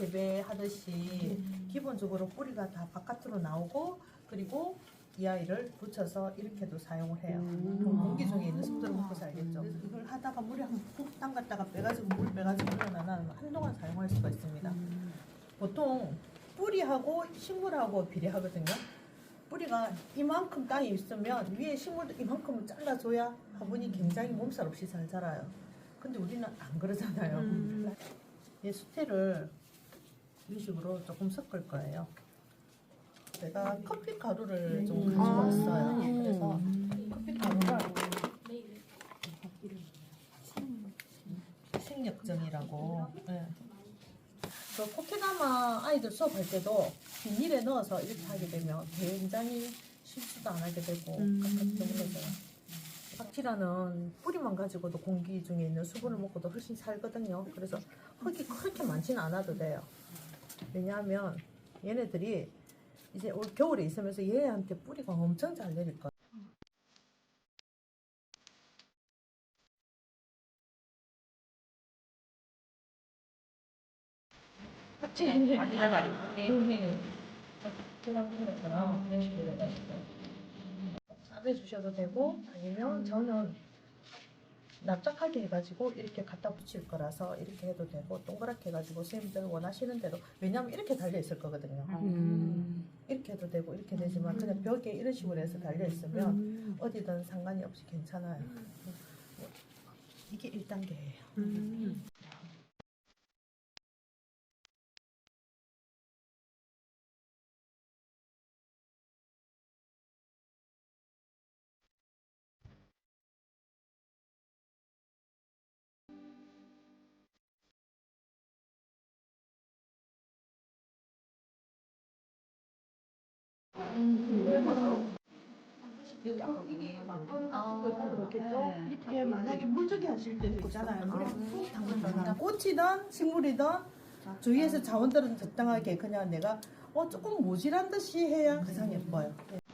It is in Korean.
재배하듯이 기본적으로 뿌리가 다 바깥으로 나오고 그리고 이 아이를 붙여서 이렇게도 사용을 해요. 그럼 공기 중에 있는 습도를 먹고 살겠죠. 그래서 이걸 하다가 물에 한번 푹 담갔다가 빼가지고 물 빼가지고 흘러나면 한동안 사용할 수가 있습니다. 보통 뿌리하고 식물하고 비례하거든요. 뿌리가 이만큼 땅에 있으면 위에 식물도 이만큼을 잘라줘야 화분이 굉장히 몸살 없이 잘 자라요. 근데 우리는 안 그러잖아요. 이 수태를 이런 식으로 조금 섞을 거예요. 제가 커피 가루를 좀 가지고 왔어요. 그래서 커피 가루를 생력정이라고. 네. 그 코케다마 아이들 수업할 때도 비닐에 넣어서 이렇게 하게 되면 굉장히 실수도 안 하게 되고 깜깜 때문에요. 박티라는 뿌리만 가지고도 공기 중에 있는 수분을 먹고도 훨씬 살거든요. 그래서 흙이 그렇게 많지는 않아도 돼요. 왜냐하면 얘네들이 이제 올 겨울에 있으면서 얘한테 뿌리가 엄청 잘 내릴 거예요. 싸배 주셔도 되고 아니면 저는 납작하게 해가지고 이렇게 갖다 붙일 거라서 이렇게 해도 되고 동그랗게 해가지고 선생님들 원하시는 대로 왜냐면 이렇게 달려 있을 거거든요. 이렇게 해도 되고 이렇게 되지만 그냥 벽에 이런 식으로 해서 달려 있으면 어디든 상관이 없이 괜찮아요. 이게 1단계예요. 꽃이든 식물이든 주위에서 자원들은 적당하게 그냥 내가 어 조금 모질한 듯이 해야 가장 예뻐요. 예.